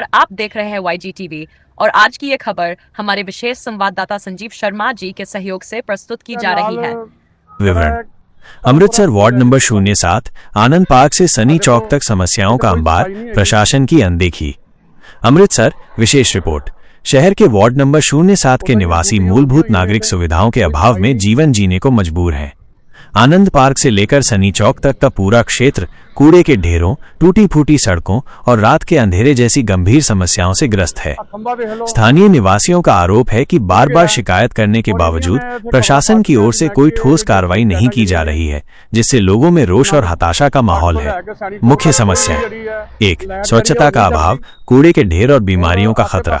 नमस्कार आप देख रहे हैं वाईजी टीवी और आज की ये खबर हमारे विशेष संवाददाता संजीव शर्मा जी के सहयोग से प्रस्तुत की जा रही है। विवरण। अमृतसर वार्ड नंबर शून्य सात आनंद पार्क से सनी चौक तक समस्याओं का अंबार प्रशासन की अनदेखी। अमृतसर विशेष रिपोर्ट। शहर के वार्ड नंबर शून्य सात के निवासी मूलभूत नागरिक सुविधाओं के अभाव में जीवन जीने को मजबूर हैं। आनंद पार्क से लेकर सनी चौक तक का पूरा क्षेत्र कूड़े के ढेरों टूटी फूटी सड़कों और रात के अंधेरे जैसी गंभीर समस्याओं से ग्रस्त है। स्थानीय निवासियों का आरोप है कि बार बार शिकायत करने के बावजूद प्रशासन की ओर से कोई ठोस कार्रवाई नहीं की जा रही है जिससे लोगों में रोष और हताशा का माहौल है। मुख्य समस्या एक स्वच्छता का अभाव कूड़े के ढेर और बीमारियों का खतरा।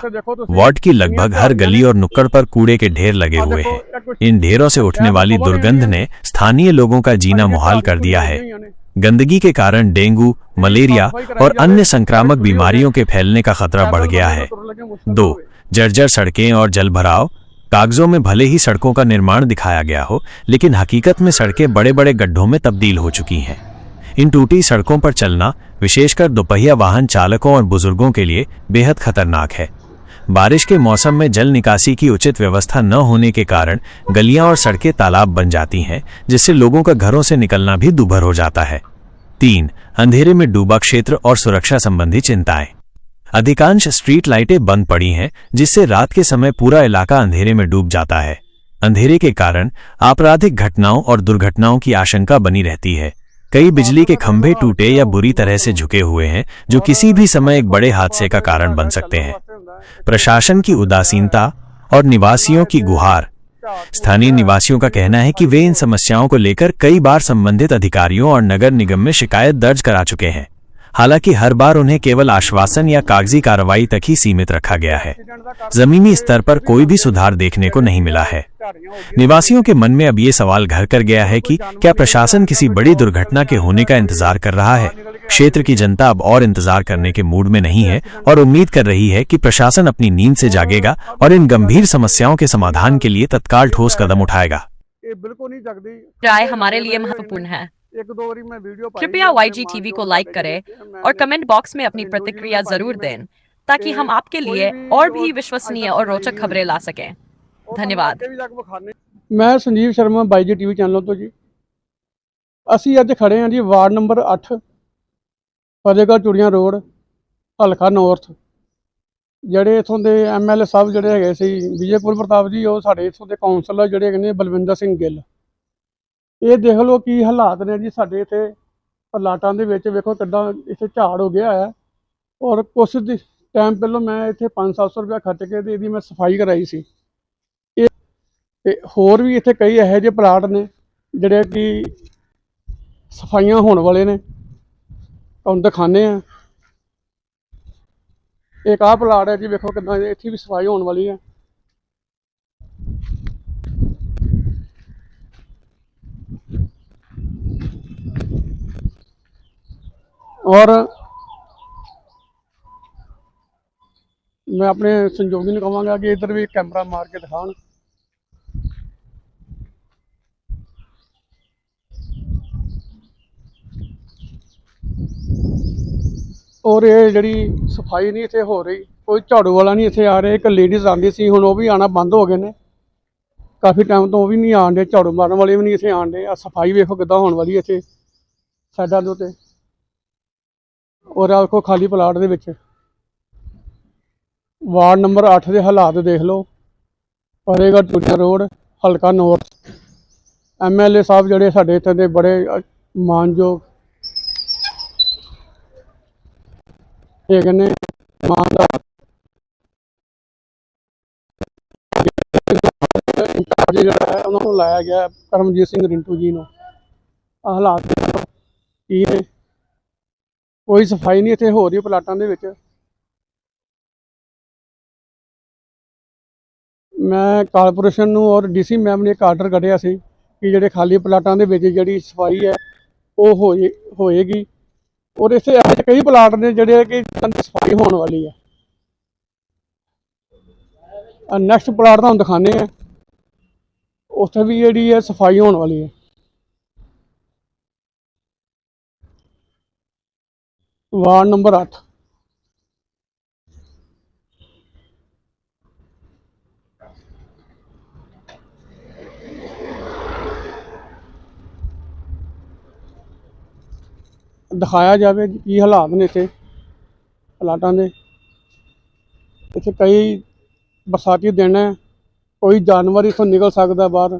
वार्ड की लगभग हर गली और नुक्कड़ पर कूड़े के ढेर लगे हुए हैं। इन ढेरों से उठने वाली दुर्गंध ने स्थानीय लोगों का जीना मुहाल कर दिया है। गंदगी के कारण डेंगू मलेरिया और अन्य संक्रामक बीमारियों के फैलने का खतरा बढ़ गया है। दो जर्जर सड़कें और जलभराव कागजों में भले ही सड़कों का निर्माण दिखाया गया हो लेकिन हकीकत में सड़कें बड़े बड़े गड्ढों में तब्दील हो चुकी हैं। इन टूटी सड़कों पर चलना विशेषकर दोपहिया वाहन चालकों और बुज़ुर्गों के लिए बेहद खतरनाक है। बारिश के मौसम में जल निकासी की उचित व्यवस्था न होने के कारण गलियाँ और सड़कें तालाब बन जाती हैं, जिससे लोगों का घरों से निकलना भी दुभर हो जाता है। तीन, अंधेरे में डूबा क्षेत्र और सुरक्षा संबंधी चिंताएँ। अधिकांश स्ट्रीट लाइटें बंद पड़ी हैं, जिससे रात के समय पूरा इलाका अंधेरे में डूब जाता है। अंधेरे के कारण आपराधिक घटनाओं और दुर्घटनाओं की आशंका बनी रहती है। कई बिजली के खंभे टूटे या बुरी तरह से झुके हुए हैं, जो किसी भी समय एक बड़े हादसे का कारण बन सकते हैं। प्रशासन की उदासीनता और निवासियों की गुहार। स्थानीय निवासियों का कहना है कि वे इन समस्याओं को लेकर कई बार संबंधित अधिकारियों और नगर निगम में शिकायत दर्ज करा चुके हैं। हालाँकि हर बार उन्हें केवल आश्वासन या कागज़ी कार्रवाई तक ही सीमित रखा गया है। जमीनी स्तर पर कोई भी सुधार देखने को नहीं मिला है। निवासियों के मन में अब ये सवाल घर कर गया है कि क्या प्रशासन किसी बड़ी दुर्घटना के होने का इंतज़ार कर रहा है? क्षेत्र की जनता अब और इंतज़ार करने के मूड में नहीं है और उम्मीद कर रही है कि प्रशासन अपनी नींद से जागेगा और इन गंभीर समस्याओं के समाधान के लिए तत्काल ठोस कदम उठाएगा। बिल्कुल राय हमारे लिए महत्वपूर्ण है। ਇੱਕ ਦੋ ਵਾਰੀ ਮੈਂ ਵੀਡੀਓ ਪਾਈ कृपया है, YG मैं टीवी मान को लो लाइक मैं करें मैं और कमेंट बॉक्स में अपनी प्रतिक्रिया जरूर दें ताकि हम आपके लिए और भी विश्वसनीय और रोचक खबरें ला सकें ਉਹ ਧੰਨਵਾਦ। ਤੁਹਾਨੂੰ ਅੱਗੇ ਵੀ ਜਾ ਕੇ ਵਿਖਾਉਂਦੇ। ਮੈਂ ਸੰਜੀਵ ਸ਼ਰਮਾ ਬਾਈ ਜੀ ਟੀਵੀ ਚੈਨਲ ਤੋਂ ਜੀ ਅਸੀਂ ਅੱਜ ਖੜੇ ਹਾਂ ਜੀ ward number 8 Fatehgarh Churian road ਹਲਕਾ ਨਾਰਥ ਜਿਹੜੇ ਇਥੋਂ ਦੇ ਐਮਐਲਏ ਸਾਹਿਬ ਜਿਹੜੇ ਹੈਗੇ ਸੀ ਵਿਜੇਪੁਰ ਪ੍ਰਤਾਪ ਜੀ ਉਹ ਸਾਡੇ ਇਥੋਂ ਦੇ ਕਾਉਂਸਲਰ ਜਿਹੜੇ ਹੈਗੇ ਨੇ ਬਲਵਿੰਦਰ ਸਿੰਘ ਗਿੱਲ ਇਹ ਦੇਖ ਲਓ ਕੀ ਹਾਲਾਤ ਨੇ ਜੀ ਸਾਡੇ ਇੱਥੇ ਪਲਾਟਾਂ ਦੇ ਵਿੱਚ, ਵੇਖੋ ਕਿੱਦਾਂ ਇੱਥੇ ਝਾੜ ਹੋ ਗਿਆ ਹੈ। ਔਰ ਕੁਛ ਦੀ ਟਾਈਮ ਪਹਿਲਾਂ ਮੈਂ ਇੱਥੇ 5-700 ਰੁਪਏ ਖਰਚ ਕੇ ਤੇ ਇਹਦੀ ਮੈਂ ਸਫ਼ਾਈ ਕਰਾਈ ਸੀ। ਇਹ, ਤੇ ਹੋਰ ਵੀ ਇੱਥੇ ਕਈ ਇਹੋ ਜਿਹੇ ਪਲਾਟ ਨੇ ਜਿਹੜੇ ਕਿ ਸਫਾਈਆਂ ਹੋਣ ਵਾਲੇ ਨੇ। ਤੁਹਾਨੂੰ ਦਿਖਾਣੇ ਆ ਇੱਕ ਆਹ ਪਲਾਟ ਹੈ ਜੀ, ਵੇਖੋ ਕਿੱਦਾਂ ਇੱਥੇ ਵੀ ਸਫ਼ਾਈ ਹੋਣ ਵਾਲੀ ਹੈ। ਔਰ ਮੈਂ ਆਪਣੇ ਸੰਯੋਗੀ ਨੂੰ ਕਹਾਂਗਾ ਕਿ ਇੱਧਰ ਵੀ ਕੈਮਰਾ ਮਾਰ ਕੇ ਦਿਖਾਣ ਔਰ ਇਹ ਜਿਹੜੀ ਸਫ਼ਾਈ ਨਹੀਂ ਇੱਥੇ ਹੋ ਰਹੀ, ਕੋਈ ਝਾੜੂ ਵਾਲਾ ਨਹੀਂ ਇੱਥੇ ਆ ਰਿਹਾ, ਇੱਕ ਲੇਡੀਜ਼ ਆਉਂਦੀ ਸੀ, ਹੁਣ ਉਹ ਵੀ ਆਣਾ ਬੰਦ ਹੋ ਗਏ ਨੇ। ਕਾਫੀ ਟਾਈਮ ਤੋਂ ਉਹ ਵੀ ਨਹੀਂ ਆਣ ਦੇ, ਝਾੜੂ ਮਾਰਨ ਵਾਲੇ ਵੀ ਨਹੀਂ ਇੱਥੇ ਆਣ ਦੇ। ਆ ਸਫ਼ਾਈ ਵੇਖੋ ਕਿੱਦਾਂ ਹੋਣ ਵਾਲੀ ਇੱਥੇ, ਸਾਈਡਾਂ ਦੇ ਉੱਤੇ। ਔਰ ਆਹ ਵੇਖੋ ਖਾਲੀ ਪਲਾਟ ਦੇ ਵਿੱਚ। ਵਾਰਡ ਨੰਬਰ 8 ਦੇ ਹਾਲਾਤ ਦੇਖ ਲਓ। ਫਤਿਹਗੜ੍ਹ ਚੂੜੀਆਂ ਰੋਡ ਹਲਕਾ ਨਾਰਥ। ਐਮਐਲਏ ਸਾਹਿਬ ਜਿਹੜੇ ਸਾਡੇ ਇੱਥੇ ਦੇ ਬੜੇ ਅ, ਮਾਨਯੋਗ ਹੈਗੇ ਨੇ ਇਮਾਨਦਾਰ ਇੰਚਾਰਜ ਜਿਹੜਾ ਹੈ ਉਹਨਾਂ ਨੂੰ ਲਾਇਆ ਗਿਆ ਹੈ, ਕਰਮਜੀਤ ਸਿੰਘ ਰਿੰਟੂ ਜੀ ਨੂੰ। ਹਾਲਾਤ ਕੀ ਨੇ? ਕੋਈ ਸਫ਼ਾਈ ਨਹੀਂ ਇੱਥੇ ਹੋ ਰਹੀ ਪਲਾਟਾਂ ਦੇ ਵਿੱਚ। ਮੈਂ ਕਾਰਪੋਰੇਸ਼ਨ ਨੂੰ ਔਰ ਡੀਸੀ ਮੈਮ ਨੇ ਇੱਕ ਆਰਡਰ ਕੱਢਿਆ ਸੀ ਕਿ ਜਿਹੜੇ ਖਾਲੀ ਪਲਾਟਾਂ ਦੇ ਵਿੱਚ ਜਿਹੜੀ ਸਫ਼ਾਈ ਹੈ, ਉਹ ਹੋਏ ਹੋਏਗੀ। ਔਰ ਇੱਥੇ ਇਹੋ ਕਈ ਪਲਾਟ ਨੇ ਜਿਹੜੇ ਕਿ ਸਫ਼ਾਈ ਹੋਣ ਵਾਲੀ ਹੈ। ਨੈਕਸਟ ਪਲਾਟ ਤੁਹਾਨੂੰ ਦਿਖਾਣੇ ਆ ਉੱਥੇ ਵੀ ਜਿਹੜੀ ਹੈ ਸਫ਼ਾਈ ਹੋਣ ਵਾਲੀ ਹੈ। ਵਾਰਡ ਨੰਬਰ 8 ਦਿਖਾਇਆ ਜਾਵੇ ਕੀ ਹਾਲਾਤ ਨੇ ਇੱਥੇ, ਹਾਲਾਤਾਂ ਦੇ। ਇੱਥੇ ਕਈ ਬਰਸਾਤੀ ਦਿਨ ਹੈ, ਕੋਈ ਜਾਨਵਰ ਇਥੋਂ ਨਿਕਲ ਸਕਦਾ ਬਾਹਰ।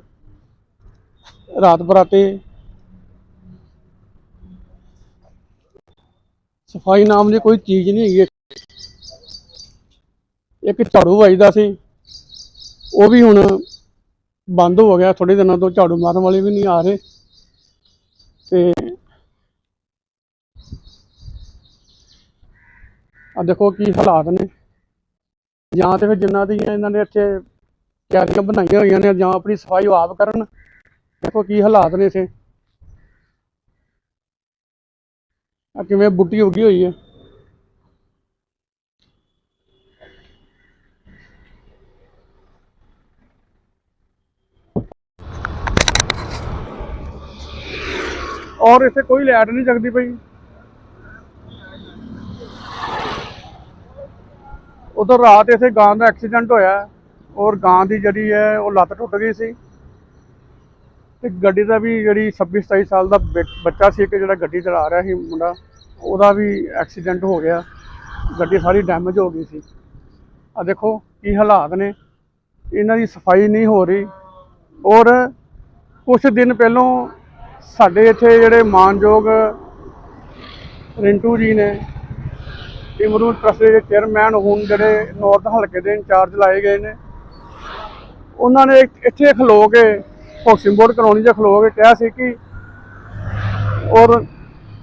ਰਾਤ ਬਰਾਤੇ ਸਫ਼ਾਈ ਨਾਮ ਦੀ ਕੋਈ ਚੀਜ਼ ਨਹੀਂ ਹੈਗੀ ਇੱਕ। ਝਾੜੂ ਵੱਜਦਾ ਸੀ। ਉਹ ਵੀ ਹੁਣ ਬੰਦ ਹੋ ਗਿਆ। ਥੋੜੇ ਦਿਨਾਂ ਤੋਂ ਝਾੜੂ ਮਾਰਨ ਵਾਲੇ ਵੀ ਨਹੀਂ ਆ ਰਹੇ। ਤੇ ਆ ਦੇਖੋ ਕੀ ਹਾਲਾਤ ਨੇ। ਜਾਂ ਤੇ ਫਿਰ ਜਿੰਨਾ ਦੀਆਂ ਇਹਨਾਂ ਨੇ ਇੱਥੇ ਕਿਆਰੀਆਂ ਬਣਾਈਆਂ ਹੋਈਆਂ ਨੇ ਜਾਂ ਆਪਣੀ ਸਫ਼ਾਈ ਆਪ ਕਰਨ। ਦੇਖੋ ਕੀ ਹਾਲਾਤ ਨੇ ਇੱਥੇ। ਆ ਕਿਵੇਂ ਬੁੱਟੀ ਉੱਗੀ ਹੋਈ ਹੈ ਔਰ ਇੱਥੇ ਕੋਈ ਲਾਈਟ ਨਹੀਂ ਜਗਦੀ ਪਈ। ਉਧਰ ਰਾਤ ਇੱਥੇ ਗਾਂ ਦਾ ਐਕਸੀਡੈਂਟ ਹੋਇਆ। ਔਰ ਗਾਂ ਦੀ ਜਿਹੜੀ ਹੈ, ਉਹ ਲੱਤ ਟੁੱਟ ਗਈ ਸੀ। ਤੇ ਗੱਡੀ ਦਾ ਵੀ ਜਿਹੜੀ 26 27 ਸਾਲ ਦਾ ਬੱਚ- ਬੱਚਾ ਸੀ ਇੱਕ ਜਿਹੜਾ ਗੱਡੀ ਚਲਾ ਰਿਹਾ ਸੀ ਮੁੰਡਾ, ਉਹਦਾ ਵੀ ਐਕਸੀਡੈਂਟ ਹੋ ਗਿਆ। ਗੱਡੀ ਸਾਰੀ ਡੈਮੇਜ ਹੋ ਗਈ ਸੀ। ਆ ਦੇਖੋ ਕੀ ਹਾਲਾਤ ਨੇ। ਇਹਨਾਂ ਦੀ ਸਫ਼ਾਈ ਨਹੀਂ ਹੋ ਰਹੀ। ਔਰ ਕੁਝ ਦਿਨ ਪਹਿਲੋਂ ਸਾਡੇ ਇੱਥੇ ਜਿਹੜੇ ਮਾਨਯੋਗ ਰਿੰਟੂ ਜੀ ਨੇ ਇਮਰੂ ਟਰਸਟ ਦੇ ਚੇਅਰਮੈਨ ਹੁਣ ਜਿਹੜੇ ਨੌਰਥ ਹਲਕੇ ਦੇ ਇੰਚਾਰਜ ਲਾਏ ਗਏ ਨੇ। ਉਹਨਾਂ ਨੇ ਇੱਥੇ ਖਲੋ ਕੇ ਹਾਊਸਿੰਗ ਬੋਰਡ ਕਲੋਨੀ ਜਾਂ ਖਲੋ ਕੇ ਕਿਹਾ ਸੀ ਕਿ ਔਰ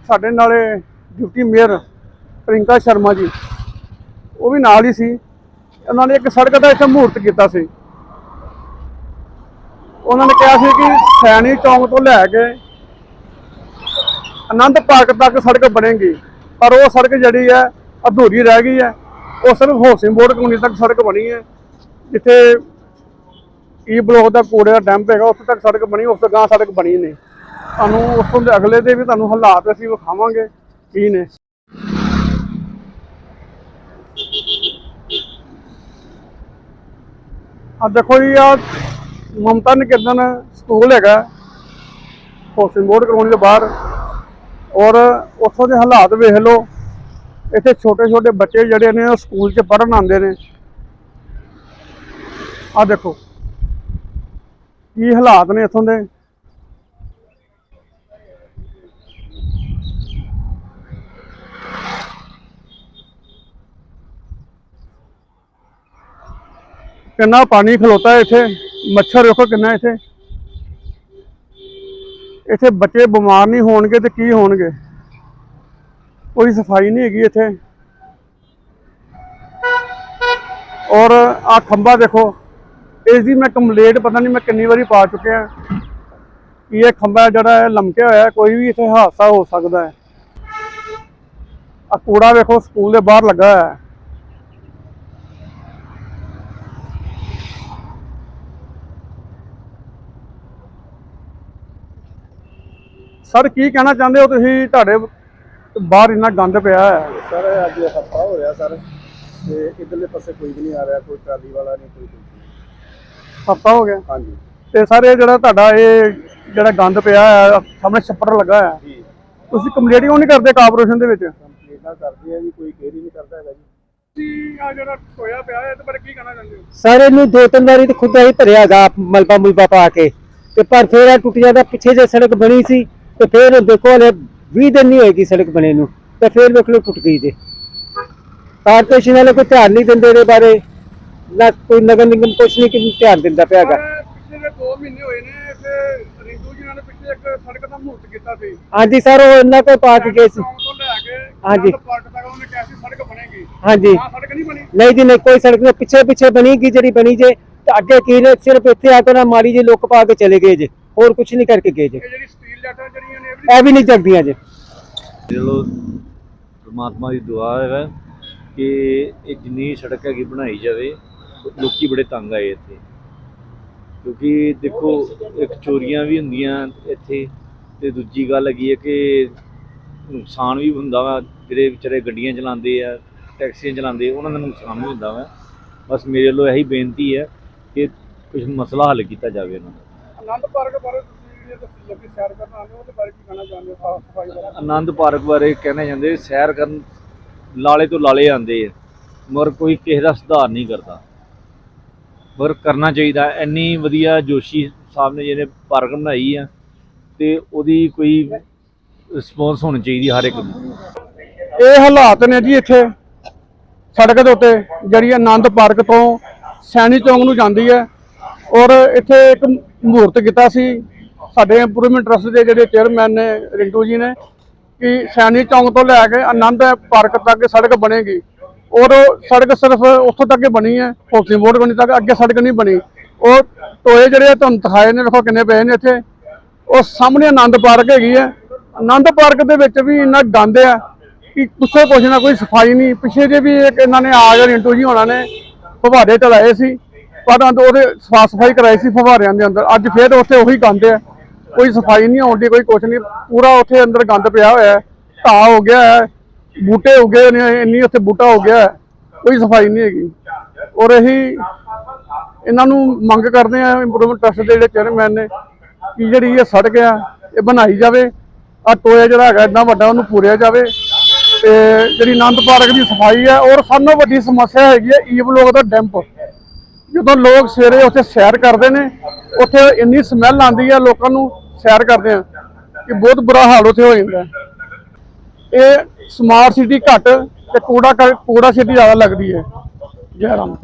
ਸਾਡੇ ਨਾਲੇ ਡਿਪਟੀ ਮੇਅਰ ਪ੍ਰਿੰਕਾ ਸ਼ਰਮਾ ਜੀ, ਉਹ ਵੀ ਨਾਲ ਹੀ ਸੀ। ਉਹਨਾਂ ਨੇ ਇੱਕ ਸੜਕ ਦਾ ਇੱਥੇ ਮਹੂਰਤ ਕੀਤਾ ਸੀ। ਉਹਨਾਂ ਨੇ ਕਿਹਾ ਸੀ ਕਿ ਸੈਣੀ ਚੌਂਕ ਤੋਂ ਲੈ ਕੇ ਆਨੰਦ ਪਾਰਕ ਤੱਕ ਸੜਕ ਬਣੇਗੀ, ਪਰ ਉਹ ਸੜਕ ਜਿਹੜੀ ਹੈ ਅਧੂਰੀ ਰਹਿ ਗਈ ਹੈ। ਉਹ ਸਿਰਫ ਹਾਊਸਿੰਗ ਬੋਰਡ ਕਲੋਨੀ ਤੱਕ ਸੜਕ ਬਣੀ ਹੈ, ਜਿੱਥੇ ਈ ਬਲੋਕ ਦਾ ਕੂੜੇ ਦਾ ਡੈਂਪ ਹੈਗਾ, ਉੱਥੇ ਤੱਕ ਸੜਕ ਬਣੀ, ਉਸ ਤੋਂ ਗਾਂ ਸੜਕ ਬਣੀ ਨਹੀਂ। ਤੁਹਾਨੂੰ ਉੱਥੋਂ ਦੇ ਅਗਲੇ ਦੇ ਵੀ ਤੁਹਾਨੂੰ ਹਾਲਾਤ ਅਸੀਂ ਵਿਖਾਵਾਂਗੇ, ਕੀ ਨੇ। ਆ ਦੇਖੋ ਜੀ ਆ ਮਮਤਾ ਨਿਕੇਤਨ ਸਕੂਲ ਹੈਗਾ। ਹਾਊਸਿੰਗ ਬੋਰਡ ਕਲੋਨੀ ਦੇ ਬਾਹਰ। ਔਰ ਉੱਥੋਂ ਦੇ ਹਾਲਾਤ ਵੇਖ ਲਓ। ਇੱਥੇ ਛੋਟੇ ਛੋਟੇ ਬੱਚੇ ਜਿਹੜੇ ਨੇ, ਉਹ ਸਕੂਲ 'ਚ ਪੜ੍ਹਨ ਆਉਂਦੇ ਨੇ। ਆ ਦੇਖੋ। ਕੀ ਹਾਲਾਤ ਨੇ ਇੱਥੋਂ ਦੇ? ਕਿੰਨਾ ਪਾਣੀ ਖਲੋਤਾ ਹੈ ਇੱਥੇ? ਮੱਛਰ ਦੇਖੋ ਕਿੰਨਾ ਇੱਥੇ। ਇੱਥੇ ਬੱਚੇ ਬਿਮਾਰ ਨਹੀਂ ਹੋਣਗੇ ਤੇ ਕੀ ਹੋਣਗੇ? ਕੋਈ ਸਫ਼ਾਈ ਨਹੀਂ ਹੈਗੀ ਇੱਥੇ। ਔਰ ਆ ਖੰਭਾ ਦੇਖੋ। ਇਸ ਦੀ ਮੈਂ ਕੰਪਲੇਂਟ ਪਤਾ ਨਹੀਂ ਮੈਂ ਕਿੰਨੀ ਵਾਰੀ ਪਾ ਚੁੱਕਿਆ ਕਿ ਇਹ ਖੰਭਾ ਜਿਹੜਾ ਹੈ, ਲਮਕਿਆ ਹੋਇਆ ਕੋਈ ਵੀ ਇੱਥੇ ਹਾਦਸਾ ਹੋ ਸਕਦਾ ਹੈ। ਆ ਕੂੜਾ ਵੇਖੋ, ਸਕੂਲ ਦੇ ਬਾਹਰ ਲੱਗਾ ਹੈ। ਸਰ, ਕੀ ਕਹਿਣਾ ਚਾਹੁੰਦੇ ਹੋ ਤੁਸੀਂ? ਤੁਹਾਡੇ ਬਾਹਰ ਇੰਨਾ ਗੰਦ ਪਿਆ ਹੈ। ਸਰ ਅੱਜ ਹਫਤਾ ਹੋ ਰਿਹਾ, ਸਰ। ਤੇ ਇਧਰਲੇ ਪਾਸੇ ਕੋਈ ਵੀ ਨਹੀਂ ਆ ਰਿਹਾ, ਕੋਈ ਟਰਾਲੀ ਵਾਲਾ ਨਹੀਂ, ਕੋਈ ਹਫਤਾ ਹੋ ਗਿਆ। ਹਾਂਜੀ। ਤੇ ਸਰ ਇਹ ਜਿਹੜਾ ਤੁਹਾਡਾ ਇਹ ਜਿਹੜਾ ਗੰਦ ਪਿਆ ਹੈ ਸਾਹਮਣੇ ਛੱਪੜ ਲੱਗਾ ਹੈ ਜੀ। ਤੁਸੀਂ ਕੰਪਲੀਟ ਕਿਉਂ ਨਹੀਂ ਕਰਦੇ ਕਾਰਪੋਰੇਸ਼ਨ ਦੇ ਵਿੱਚ? ਕੰਪਲੀਟਾਂ ਕਰਦੇ ਆ ਜੀ ਕੋਈ ਕੇਅਰ ਹੀ ਨਹੀਂ ਕਰਦਾ ਹੈਗਾ ਜੀ। ਤੁਸੀਂ ਆ ਜਿਹੜਾ ਹੋਇਆ ਪਿਆ ਹੈ ਇਹਦੇ ਬਾਰੇ ਕੀ ਕਹਿਣਾ ਚਾਹੁੰਦੇ ਹੋ? ਸਰ ਇਹਨੂੰ ਦੋ ਤਿੰਨ ਵਾਰੀ ਤੇ ਖੁਦ ਹੀ ਭਰਿਆਗਾ ਮਲਬਾ ਮੁਲਬਾ ਪਾ ਕੇ। ਤੇ ਪਰ ਫੇਰ ਇਹ ਟੁੱਟ ਜਾਂਦਾ ਪਿੱਛੇ ਜੇ ਸੜਕ ਬਣੀ ਸੀ ਤੇ ਫੇਰ ਦੇਖੋ ਹਲੇ 20 ਦਿਨ ਨਹੀਂ ਹੋਏਗੀ ਸੜਕ ਬਣੇ ਨੂੰ ਤੇ ਫੇਰ ਵੇਖ ਲਓ ਟੁੱਟ ਗਈ ਜੇ। ਕਾਰਪੋਰੇਸ਼ਨ ਵਾਲੇ ਕੋਈ ਧਿਆਨ ਨਹੀਂ ਦਿੰਦੇ ਇਹਦੇ ਬਾਰੇ। ਨਾ ਕੋਈ ਨਗਰ ਨਿਗਮ ਕੁਛ ਨਹੀਂ ਕਿ ਧਿਆਨ ਦਿੰਦਾ ਪਿਆਗਾ। ਪਰ ਪਿਛਲੇ ਦੇ 2 ਮਹੀਨੇ ਹੋਏ ਨੇ ਤੇ ਰਿੰਕੂ ਜੀ ਨੇ ਪਿਛਲੇ ਇੱਕ ਸੜਕ ਦਾ ਮਹੂਰਤ ਕੀਤਾ ਸੀ। ਹਾਂਜੀ ਸਰ ਉਹ ਇਹਨਾਂ ਕੋਲ ਪਾ ਕੇ ਗਏ ਸੀ। ਚੌਂਕ ਤੋਂ ਲੈ ਕੇ ਹਾਂਜੀ। ਆਨੰਦ ਪਾਰਕ ਤੱਕ ਉਹਨੇ ਕਿਹਾ ਸੀ ਸੜਕ ਬਣੇਗੀ। ਹਾਂਜੀ। ਸੜਕ ਨਹੀਂ ਬਣੀ? ਨਹੀਂ ਜੀ ਨਹੀਂ ਕੋਈ ਸੜਕ ਨਹੀਂ। ਪਿੱਛੇ ਪਿੱਛੇ ਬਣੀਗੀ ਜਿਹੜੀ ਬਣੀ ਜੇ ਤੇ ਅੱਗੇ ਕੀ ਨੇ ਸਿਰਫ ਇੱਥੇ ਆ ਕੇ ਨਾ ਮਾੜੀ ਜੀ ਲੁੱਕ ਪਾ ਕੇ ਚਲੇ ਗਏ ਜੇ। ਹੋਰ ਕੁਛ ਨਹੀਂ ਕਰਕੇ ਗਏ ਜੇ। ਇਹ ਜਿਹੜੀ ਸਟੀਲ ਲੈਟਰ ਜਿਹੜੀਆਂ ਨੇ ਇਹ ਵੀ ਇਹ ਵੀ ਨਹੀਂ ਜਗਦੀਆਂ ਜੇ। ਚਲੋ ਪਰਮਾਤਮਾ ਦੀ ਦੁਆ ਹੈ ਕਿ ਇਹ ਜਿੰਨੀ ਸੜਕ ਹੈਗੀ ਬਣਾਈ ਜਾਵੇ। ਲੋਕੀ ਬੜੇ ਤੰਗ ਆਏ ਇੱਥੇ। ਕਿਉਂਕਿ ਦੇਖੋ ਇੱਕ ਚੋਰੀਆਂ ਵੀ ਹੁੰਦੀਆਂ ਇੱਥੇ ਤੇ ਦੂਜੀ ਗੱਲ ਹੈਗੀ ਹੈ ਕਿ ਨੁਕਸਾਨ ਵੀ ਹੁੰਦਾ ਵਾ ਜਿਹੜੇ ਵਿਚਾਰੇ ਗੱਡੀਆਂ ਚਲਾਉਂਦੇ ਆ ਟੈਕਸੀਆਂ ਚਲਾਉਂਦੇ ਉਹਨਾਂ ਦਾ ਨੁਕਸਾਨ ਵੀ ਹੁੰਦਾ ਵਾ। ਬਸ ਮੇਰੇ ਵੱਲੋਂ ਇਹੀ ਬੇਨਤੀ ਹੈ ਕਿ ਕੁਝ ਮਸਲਾ ਹੱਲ ਕੀਤਾ ਜਾਵੇ ਉਹਨਾਂ ਦਾ। ਆਨੰਦ ਪਾਰਕ ਬਾਰੇ ਤੁਸੀਂ ਜਿਹੜੇ ਸੈਰ ਕਰਨ ਆਉਂਦੇ ਉਹਦੇ ਬਾਰੇ ਕੀ ਕਹਿਣਾ ਚਾਹੁੰਦੇ ਹੋ? ਸਾਫ਼ ਸਫ਼ਾਈ ਬਾਰੇ। ਆਨੰਦ ਪਾਰਕ ਬਾਰੇ ਕਹਿਣੇ ਜਾਂਦੇ ਸੈਰ ਕਰਨ ਲਾਲੇ ਤੋਂ ਲਾਲੇ ਆਉਂਦੇ ਆ ਮਗਰ ਕੋਈ ਕਿਸੇ ਦਾ ਸੁਧਾਰ ਨਹੀਂ ਕਰਦਾ। ਵਰਕ ਕਰਨਾ ਚਾਹੀਦਾ। ਇੰਨੀ ਵਧੀਆ ਜੋਸ਼ੀ ਸਾਹਿਬ ਨੇ ਜਿਹਨੇ ਪਾਰਕ ਬਣਾਈ ਆ ਤੇ ਉਹਦੀ ਕੋਈ ਰਿਸਪੌਂਸ ਹੋਣੀ ਚਾਹੀਦੀ ਹਰ ਇੱਕ ਨੂੰ। ਇਹ ਹਾਲਾਤ ਨੇ ਜੀ ਇੱਥੇ, ਸੜਕ ਦੇ ਉੱਤੇ, ਜਿਹੜੀ ਆਨੰਦ ਪਾਰਕ ਤੋਂ ਸੈਣੀ ਚੌਂਕ ਨੂੰ ਜਾਂਦੀ ਹੈ। ਔਰ ਇੱਥੇ ਇੱਕ ਮਹੂਰਤ ਕੀਤਾ ਸੀ, ਸਾਡੇ ਇੰਪਰੂਵਮੈਂਟ ਟਰਸਟ ਦੇ ਜਿਹੜੇ ਚੇਅਰਮੈਨ ਨੇ, ਰਿੰਟੂ ਜੀ ਨੇ, ਕਿ ਸੈਣੀ ਚੌਂਕ ਤੋਂ ਲੈ ਕੇ ਆਨੰਦ ਪਾਰਕ ਤੱਕ ਸੜਕ ਬਣੇਗੀ। ਔਰ ਸੜਕ ਸਿਰਫ ਉੱਥੋਂ ਤੱਕ ਹੀ ਬਣੀ ਹੈ ਹੋਸੀ ਮੋੜ ਬਣੀ ਤੱਕ, ਅੱਗੇ ਸੜਕ ਨਹੀਂ ਬਣੀ। ਉਹ ਟੋਏ ਜਿਹੜੇ ਤੁਹਾਨੂੰ ਦਿਖਾਏ ਨੇ, ਦੇਖੋ ਕਿੰਨੇ ਪਏ ਨੇ ਇੱਥੇ। ਉਹ ਸਾਹਮਣੇ ਆਨੰਦ ਪਾਰਕ ਹੈਗੀ ਹੈ। ਆਨੰਦ ਪਾਰਕ ਦੇ ਵਿੱਚ ਵੀ ਇੰਨਾ ਗੰਦ ਹੈ ਕਿ ਕੁਛ ਕੁਛ ਨਾ ਕੋਈ ਸਫ਼ਾਈ ਨਹੀਂ। ਪਿੱਛੇ ਜੇ ਵੀ ਇੱਕ ਇਹਨਾਂ ਨੇ ਆ ਕੇ ਰਿੰਟੂ ਜੀ ਹੋਣਾ ਨੇ ਫਵਾਰੇ ਚਲਾਏ ਸੀ। ਪਰ ਉਹਦੇ ਸਾਫ਼ ਸਫ਼ਾਈ ਕਰਾਈ ਸੀ ਫਵਾਰਿਆਂ ਦੇ ਅੰਦਰ। ਅੱਜ ਫੇਰ ਉੱਥੇ ਉਹੀ ਗੰਦ ਹੈ ਕੋਈ ਸਫ਼ਾਈ ਨਹੀਂ ਆਉਂਦੀ ਕੋਈ ਕੁਛ ਨਹੀਂ। ਪੂਰਾ ਉੱਥੇ ਅੰਦਰ ਗੰਦ ਪਿਆ ਹੋਇਆ ਹੈ। ਘਾਹ ਹੋ ਗਿਆ ਹੈ। ਬੂਟੇ ਹੋ ਨੇ, ਇੰਨੀ ਉੱਥੇ ਬੂਟਾ ਹੋ ਗਿਆ, ਕੋਈ ਸਫ਼ਾਈ ਨਹੀਂ ਹੈਗੀ। ਔਰ ਇਹੀ ਇਹਨਾਂ ਨੂੰ ਮੰਗ ਕਰਦੇ ਆ ਇੰਪਰੂਵਮੈਂਟ ਟਰਸਟ ਦੇ ਜਿਹੜੇ ਚੇਅਰਮੈਨ ਨੇ, ਕਿ ਜਿਹੜੀ ਇਹ ਸੜਕ ਆ, ਇਹ ਬਣਾਈ ਜਾਵੇ। ਆ ਟੋਇਆ ਜਿਹੜਾ ਹੈਗਾ, ਇੰਨਾ ਵੱਡਾ ਉਹਨੂੰ ਪੂਰਿਆ ਜਾਵੇ। ਤੇ ਜਿਹੜੀ ਆਨੰਦ ਪਾਰਕ ਦੀ ਸਫ਼ਾਈ ਹੈ ਔਰ ਸਭ ਤੋਂ ਵੱਡੀ ਸਮੱਸਿਆ ਹੈਗੀ ਹੈ ਈ ਬਲੋਕ ਦਾ ਡੈਂਪ। ਜਦੋਂ ਲੋਕ ਸਵੇਰੇ ਉੱਥੇ ਸੈਰ ਕਰਦੇ ਨੇ, ਉੱਥੇ ਇੰਨੀ ਸਮੈਲ ਆਉਂਦੀ ਹੈ ਲੋਕਾਂ ਨੂੰ ਸੈਰ ਕਰਦੇ ਆ, ਕਿ ਬਹੁਤ ਬੁਰਾ ਹਾਲ ਉੱਥੇ ਹੋ ਜਾਂਦਾ। ਇਹ ਸਮਾਰਟ ਸਿਟੀ ਘੱਟ ਤੇ ਕੂੜਾ ਕਰ- ਕੂੜਾ ਸਿਟੀ ਜ਼ਿਆਦਾ ਲੱਗਦੀ ਹੈ ਜੈ ਰਾਮ।